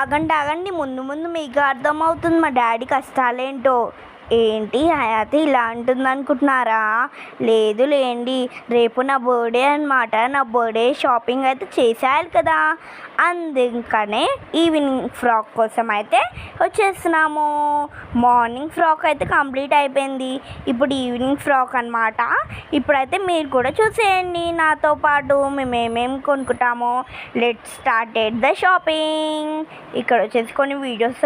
ఆగండి ఆగండి. ముందు ముందు మీకు అర్థమవుతుంది మా డాడీ కష్టాలేంటో. ఏంటి హయాతి ఇలా అంటుంది అనుకుంటున్నారా లేదు లేండి రేపు నా బర్త్డే అనమాట నా బర్త్డే షాపింగ్ అయితే చేసేయాలి కదా. అందుకనే ఈవినింగ్ ఫ్రాక్ కోసం అయితే వచ్చేస్తున్నాము. మార్నింగ్ ఫ్రాక్ అయితే కంప్లీట్ అయిపోయింది. ఇప్పుడు ఈవినింగ్ ఫ్రాక్ అనమాట ఇప్పుడైతే మీరు కూడా చూసేయండి. నాతో పాటు మేము ఏమేమి కొనుక్కుంటామో. Let start at the shopping ఇక్కడ వచ్చేసి కొన్ని వీడియోస్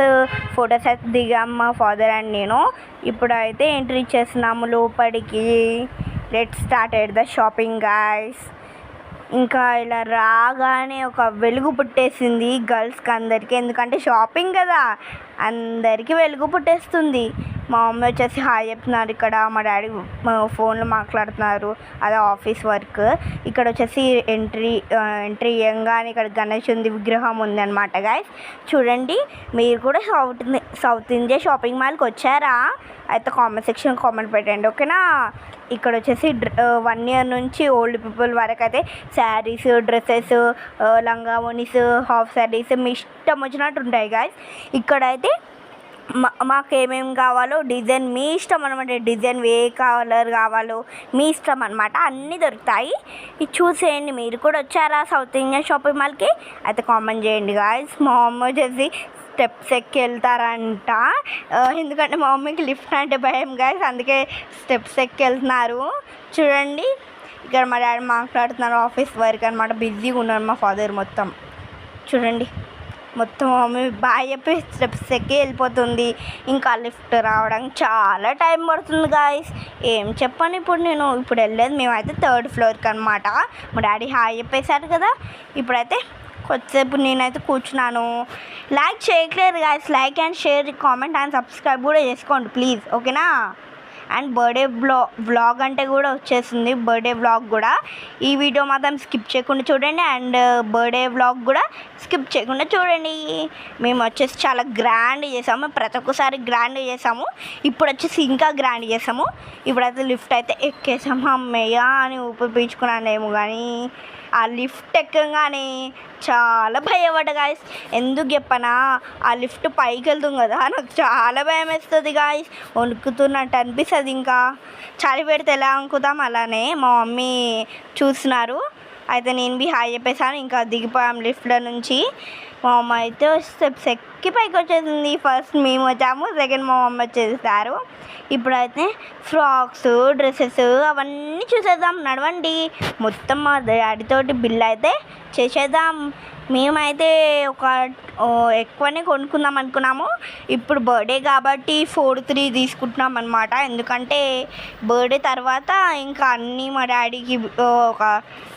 ఫొటోస్ అయితే దిగాం మా ఫాదర్ అండ్ నేను. ఇప్పుడైతే ఎంట్రీ చేస్తున్నాము లోపలికి. Let start at the shopping guys ఇంకా ఇలా రాగానే ఒక వెలుగు పుట్టేసింది గర్ల్స్కి అందరికీ. ఎందుకంటే షాపింగ్ కదా. అందరికీ వెలుగు పుట్టేస్తుంది. మా మమ్మీ వచ్చేసి హాయ్ చెప్తున్నారు ఇక్కడ. మా డాడీ ఫోన్లో మాట్లాడుతున్నారు. అదే ఆఫీస్ వర్క్. ఇక్కడ వచ్చేసి ఎంట్రీ ఎంట్రీ ఇవ్వగానే ఇక్కడ గణేశుంది విగ్రహం ఉంది అనమాట గాయస్ చూడండి మీరు కూడా సౌత్ సౌత్ ఇండియా షాపింగ్ మాల్కి వచ్చారా? అయితే కామెంట్ సెక్షన్ కామెంట్ పెట్టండి ఓకేనా? ఇక్కడ వచ్చేసి వన్ ఇయర్ నుంచి ఓల్డ్ పీపుల్ వరకు అయితే శారీస్ డ్రెస్సెస్ లంగా ఓనీస్ హాఫ్ శారీస్ మీ ఇష్టం వచ్చినట్టు ఉంటాయి గాయస్ ఇక్కడైతే మాకు ఏమేమి కావాలో డిజైన్ మీ ఇష్టం అనమాట డిజైన్ ఏ కలర్ కావాలో మీ ఇష్టం అనమాట అన్నీ దొరుకుతాయి. ఇది చూసేయండి. మీరు కూడా వచ్చారా సౌత్ ఇండియన్ షాపింగ్ మాల్కి? అయితే కామెంట్ చేయండి గాయస్ మా అమ్మ వచ్చేసి స్టెప్స్ ఎక్కి వెళ్తారంట ఎందుకంటే మా మమ్మీకి లిఫ్ట్ అంటే భయం గాయస్ అందుకే స్టెప్స్ ఎక్కి వెళ్తున్నారు చూడండి. ఇక్కడ మా డాడీ మాట్లాడుతున్నారు ఆఫీస్ వర్క్ అనమాట బిజీగా ఉన్నారు మా ఫాదర్ మొత్తం. చూడండి. మొత్తం ఆమె బాయ్ చెప్పి స్టెప్స్ ఎక్కి వెళ్ళిపోతుంది. ఇంకా లిఫ్ట్ రావడానికి చాలా టైం పడుతుంది గాయస్ ఏం చెప్పాను ఇప్పుడు నేను. ఇప్పుడు వెళ్ళేది మేమైతే థర్డ్ ఫ్లోర్కి అనమాట మా డాడీ హాయ్ చెప్పేశారు కదా. ఇప్పుడైతే కొద్దిసేపు నేనైతే కూర్చున్నాను. లైక్ చేయట్లేదు guys like and share comment and subscribe కూడా చేసుకోండి ప్లీజ్ ఓకేనా అండ్ బర్త్డే బ్లా వ్లాగ్ అంటే కూడా వచ్చేసింది. బర్త్డే వ్లాగ్ కూడా. ఈ వీడియో మాత్రం స్కిప్ చేయకుండా చూడండి. అండ్ బర్త్డే వ్లాగ్ కూడా స్కిప్ చేయకుండా చూడండి. మేము వచ్చేసి చాలా గ్రాండ్ చేసాము. ప్రతి ఒక్కసారి గ్రాండ్ చేసాము. ఇప్పుడు వచ్చేసి ఇంకా గ్రాండ్ చేసాము. ఇప్పుడైతే లిఫ్ట్ అయితే ఎక్కేసాము. అమ్మయ్య అని ఊపిపించుకున్నానేమో కానీ ఆ లిఫ్ట్ ఎక్కగానే చాలా భయపడ్డ గాయస్ ఎందుకు చెప్పనా? ఆ లిఫ్ట్ పైకి వెళ్తుంది కదా. నాకు చాలా భయం వేస్తుంది గాయస్ వణుకుతున్నట్టు అనిపిస్తుంది ఇంకా. చలి పెడితే ఎలా అనుకుతాం అలానే మా మమ్మీ చూస్తున్నారు అయితే నేను బి హాయ్ చెప్పేసాను ఇంకా దిగిపోయాం లిఫ్ట్లో నుంచి. మా అమ్మ అయితే స్టెప్స్ ఎక్కి పైకి వచ్చేసింది ఫస్ట్ మేము వచ్చాము సెకండ్ మా మమ్మీ వచ్చేసారు. ఇప్పుడైతే ఫ్రాక్స్ డ్రెస్సెస్ అవన్నీ చూసేద్దాం నడవండి. మొత్తం మా డాడీతోటి బిల్ అయితే చేసేద్దాం. మేమైతే ఒక ఎక్కువనే కొనుక్కుందాం అనుకున్నాము. ఇప్పుడు బర్త్డే కాబట్టి ఫోర్ త్రీ తీసుకుంటున్నాం అనమాట ఎందుకంటే బర్త్డే తర్వాత ఇంకా అన్నీ మా డాడీకి ఒక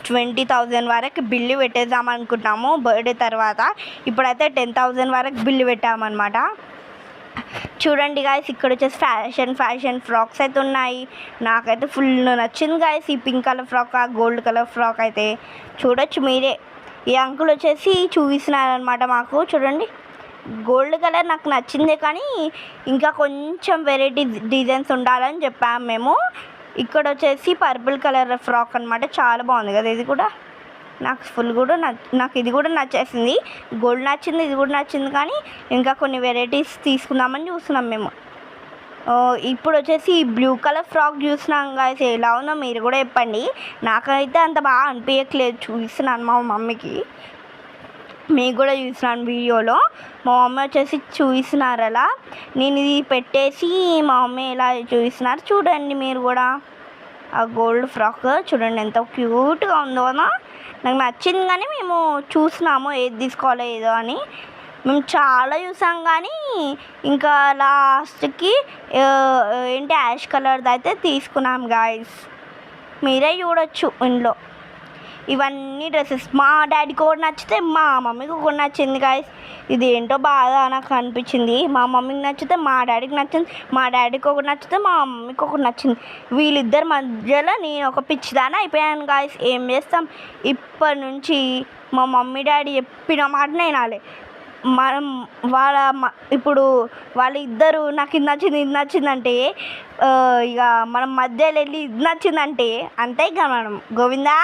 ట్వంటీ థౌజండ్ వరకు బిల్లు పెట్టేద్దాం అనుకుంటున్నాము బర్త్డే తర్వాత ఇప్పుడైతే టెన్ థౌజండ్ వరకు బిల్లు పెట్టామన్నమాట. చూడండి గాయస్ ఇక్కడ వచ్చేసి ఫ్యాషన్ ఫ్యాషన్ ఫ్రాక్స్ అయితే ఉన్నాయి. నాకైతే ఫుల్ నచ్చింది గాయస్ ఈ పింక్ కలర్ ఫ్రాక్ ఆ గోల్డ్ కలర్ ఫ్రాక్ అయితే. చూడొచ్చు మీరే. ఈ అంకుల్ వచ్చేసి చూపిస్తున్నారనమాట మాకు. చూడండి గోల్డ్ కలర్ నాకు నచ్చిందే కానీ ఇంకా కొంచెం వెరైటీ డిజైన్స్ ఉండాలని చెప్పాము మేము. ఇక్కడ వచ్చేసి పర్పుల్ కలర్ ఫ్రాక్ అనమాట చాలా బాగుంది కదా ఇది కూడా. నాకు ఫుల్ కూడా నాకు ఇది కూడా నచ్చేసింది. గోల్డ్ నచ్చింది ఇది కూడా నచ్చింది కానీ ఇంకా కొన్ని వెరైటీస్ తీసుకుందామని చూస్తున్నాం మేము. ఇప్పుడు వచ్చేసి ఈ బ్లూ కలర్ ఫ్రాక్ చూసినాం గాయస్ ఎలా ఉందో మీరు కూడా చెప్పండి. నాకైతే అంత బాగా అనిపించట్లేదు చూస్తున్నాను మా మమ్మీకి. మీకు కూడా చూసినాను వీడియోలో. మా మమ్మీ వచ్చేసి చూపిస్తున్నారు అలా. నేను ఇది పెట్టేసి మా మమ్మీ ఎలా చూపిస్తున్నారు చూడండి మీరు కూడా. ఆ గోల్డ్ ఫ్రాక్ చూడండి ఎంత క్యూట్గా ఉందో కదా నాకు నచ్చింది కానీ మేము చూసినాము ఏది తీసుకోవాలో ఏదో అని. మేము చాలా చూసాం కానీ ఇంకా లాస్ట్కి ఏంటి యాష్ కలర్ది అయితే తీసుకున్నాం గాయస్ మీరే చూడొచ్చు ఇంట్లో ఇవన్నీ డ్రెస్సెస్. మా డాడీకి ఒకటి నచ్చితే మా మమ్మీకి ఒకటి నచ్చింది గాయస్ ఇది ఏంటో బాగా నాకు అనిపించింది. మా మమ్మీకి నచ్చితే మా డాడీకి నచ్చింది. మా డాడీకి ఒకటి నచ్చితే మా మమ్మీకి ఒకటి నచ్చింది. వీళ్ళిద్దరి మధ్యలో నేను ఒక పిచ్చిదాన అయిపోయాను గాయస్ ఏం చేస్తాం? ఇప్పటి నుంచి మా మమ్మీ డాడీ చెప్పిన మాట నేను మనం వాళ్ళ మ- ఇప్పుడు వాళ్ళిద్దరూ నాకు ఇది నచ్చింది ఇది నచ్చిందంటే ఇక మనం మధ్యలో వెళ్ళి ఇది నచ్చిందంటే అంతే ఇక మనం. గోవిందా?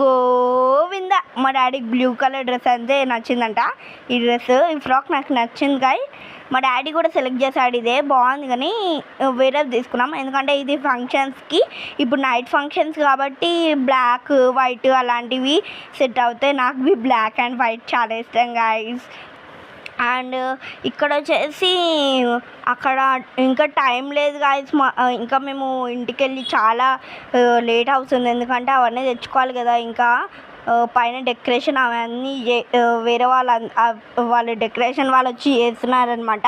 గోవిందా. మా డాడీకి బ్లూ కలర్ డ్రెస్ అంతే నచ్చిందంట. ఈ డ్రెస్ ఈ ఫ్రాక్ నాకు నచ్చింది కాయ్ మా డాడీ కూడా సెలెక్ట్ చేశాడు ఇదే బాగుంది కానీ వేరే తీసుకున్నాం. ఎందుకంటే ఇది ఫంక్షన్స్కి ఇప్పుడు నైట్ ఫంక్షన్స్ కాబట్టి బ్లాక్ వైట్ అలాంటివి సెట్ అవుతాయి. నాకు బ్లాక్ అండ్ వైట్ చాలా ఇష్టం గాయస్ అండ్ ఇక్కడ వచ్చేసి అక్కడ ఇంకా టైం లేదు గాయస్ మా ఇంకా మేము ఇంటికి వెళ్ళి చాలా లేట్ అవుతుంది. ఎందుకంటే అవన్నీ తెచ్చుకోవాలి కదా ఇంకా. పైన డెకరేషన్ అవన్నీ వేరే వాళ్ళ వాళ్ళు డెకరేషన్ వాళ్ళు వచ్చి చేస్తున్నారనమాట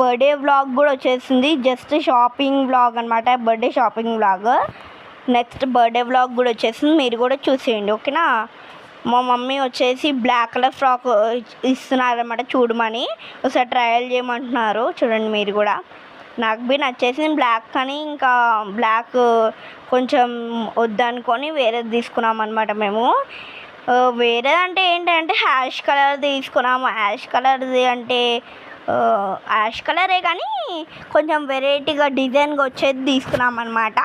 బర్త్డే వ్లాగ్ కూడా వచ్చేసింది. జస్ట్ షాపింగ్ వ్లాగ్ అనమాట birthday shopping vlog next birthday vlog కూడా వచ్చేసింది. మీరు కూడా చూసేయండి. ఓకేనా మా మమ్మీ వచ్చేసి బ్లాక్ కలర్ ఫ్రాక్ ఇస్తున్నారన్నమాట చూడమని. ఒకసారి ట్రయల్ చేయమంటున్నారు. చూడండి మీరు కూడా. నాకు బి నచ్చేసింది బ్లాక్ కానీ ఇంకా బ్లాక్ కొంచెం వద్దనుకొని వేరేది తీసుకున్నాం అనమాట మేము. వేరే వేరేది అంటే ఏంటంటే హ్యాష్ కలర్ తీసుకున్నాము. హ్యాష్ కలర్ది అంటే యాష్ కలరే కానీ కొంచెం వెరైటీగా డిజైన్గా వచ్చేది తీసుకున్నాం అనమాట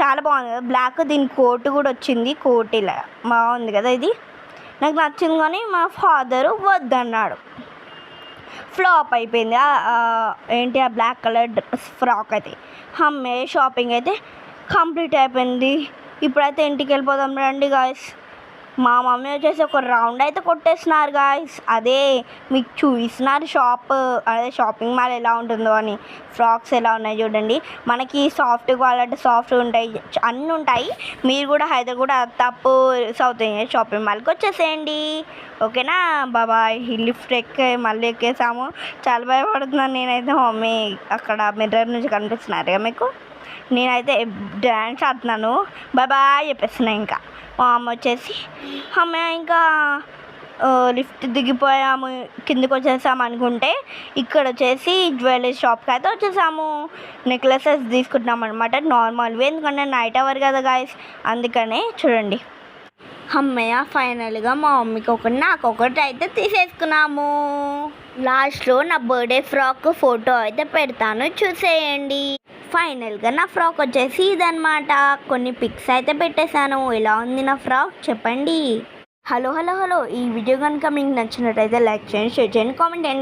చాలా బాగుంది. కదా బ్లాక్ దీని కోట్ కూడా వచ్చింది. కోట్ ఇలా బాగుంది కదా ఇది. నాకు నచ్చింది కానీ మా ఫాదరు వద్దన్నాడు. ఫ్లాప్ అయిపోయింది. ఏంటి ఆ బ్లాక్ కలర్ డ్రెస్ ఫ్రాక్ అయితే. అమ్మే షాపింగ్ అయితే కంప్లీట్ అయిపోయింది. ఇప్పుడైతే ఇంటికి వెళ్ళిపోదాం రండి గాయస్ మా మమ్మీ వచ్చేసి ఒక రౌండ్ అయితే కొట్టేస్తున్నారు గాయస్ అదే మీకు చూపిస్తున్నారు షాప్ అదే షాపింగ్ మాల్ ఎలా ఉంటుందో అని. ఫ్రాక్స్ ఎలా ఉన్నాయి చూడండి. మనకి సాఫ్ట్ కావాలంటే సాఫ్ట్ ఉంటాయి. అన్నీ ఉంటాయి. మీరు కూడా హైదరాబాద్ తప్పు సౌత్ ఇండియా షాపింగ్ మాల్కి వచ్చేసేయండి. ఓకేనా? బాబాయ్ ఈ లిఫ్ట్ ఎక్కే మళ్ళీ ఎక్కేసాము. చాలా భయపడుతున్నాను నేనైతే మమ్మీ. అక్కడ మిర్రర్ నుంచి కనిపిస్తున్నారుగా మీకు? నేనైతే డ్యాన్స్ ఆడుతున్నాను. బాయ్ బాయ్ చెప్పేస్తున్నా ఇంకా. మా అమ్మ వచ్చేసి అమ్మ ఇంకా లిఫ్ట్ దిగిపోయాము కిందకి వచ్చేసాము అనుకుంటే ఇక్కడ వచ్చేసి జ్యువెలరీ షాప్కి అయితే వచ్చేసాము. నెక్లెసెస్ తీసుకుంటున్నాం అనమాట నార్మల్వి ఎందుకంటే నైట్ అవర్ కదా గాయస్ అందుకనే చూడండి. అమ్మయ్య ఫైనల్గా మా మమ్మీకి ఒకటి నాకు ఒకటి అయితే తీసేసుకున్నాము. లాస్ట్లో నా బర్త్డే ఫ్రాక్ ఫోటో అయితే పెడతాను. చూసేయండి. ఫైనల్గా నా ఫ్రాక్ వచ్చేసి ఇదనమాట కొన్ని పిక్స్ అయితే పెట్టేశాను. ఎలా ఉంది నా ఫ్రాక్? చెప్పండి. Hello hello hello. ఈ వీడియో కనుక మీకు నచ్చినట్టయితే లైక్ చేయండి షేర్ చేయండి కామెంట్ చేయండి.